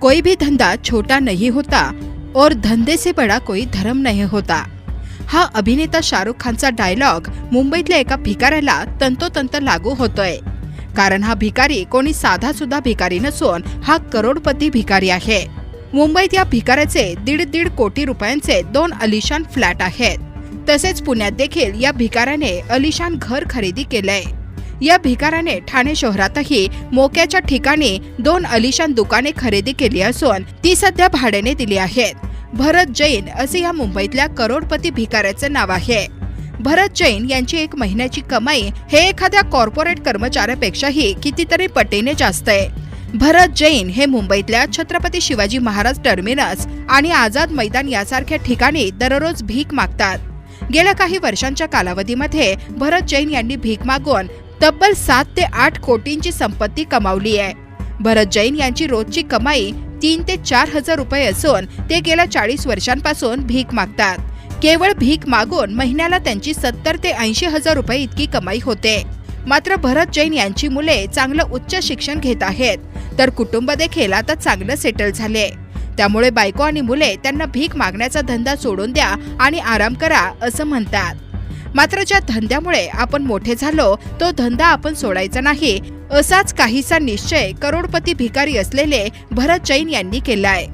कोई भी धंधा छोटा नहीं होता और धंदे से बडा कोई धर्म नहीं होता। हा अभिनेता शाहरुख खानचा डायलॉग मुंबईतल्या एका भिकाऱ्याला तंतोतंत लागू होतोय. कारण हा भिकारी कोणी साधा सुद्धा भिकारी नसून हा करोडपती भिकारी आहे. मुंबईत या भिकाऱ्याचे दीड दीड कोटी रुपयांचे दोन अलिशान फ्लॅट आहेत. तसेच पुण्यात देखील या भिकाऱ्याने अलिशान घर खरेदी केलंय. या भिकाऱ्याने ठाणे शहरातही मोक्याच्या ठिकाणी दोन अलिशान दुकाने खरेदी केली असून ती सध्या भाड्याने दिली आहेत. भरत जैन असे या मुंबईतल्या करोडपती भिकाऱ्याचे नाव आहे. भरत जैन यांची एक महिन्याची कमाई हे एखाद्या कॉर्पोरेट कर्मचाऱ्यापेक्षाही कितीतरी पटीने जास्त आहे. भरत जैन हे मुंबईतल्या छत्रपती शिवाजी महाराज टर्मिनस आणि आझाद मैदान यासारख्या ठिकाणी दररोज भीक मागतात. गेल्या काही वर्षांच्या कालावधीमध्ये भरत जैन यांनी भीक मागून तब्बल सात ते आठ कोटींची संपत्ती कमावली आहे. भरत जैन यांची रोजची कमाई तीन ते चार हजार रुपये असून ते गेल्या चाळीस वर्षांपासून भीक मागतात. केवळ भीक मागून महिन्याला त्यांची सत्तर ते ऐंशी हजार रुपये इतकी कमाई होते. मात्र भरत जैन यांची मुले चांगलं उच्च शिक्षण घेत आहेत. तर कुटुंब देखील आता चांगलं सेटल झाले. त्यामुळे बायको आणि मुले त्यांना भीक मागण्याचा धंदा सोडून द्या आणि आराम करा असं म्हणतात. मात्र ज्या धंद्यामुळे आपण मोठे झालो तो धंदा आपण सोडायचा नाही असाच काहीसा निश्चय करोडपती भिकारी असलेले भरत जैन यांनी केलाय.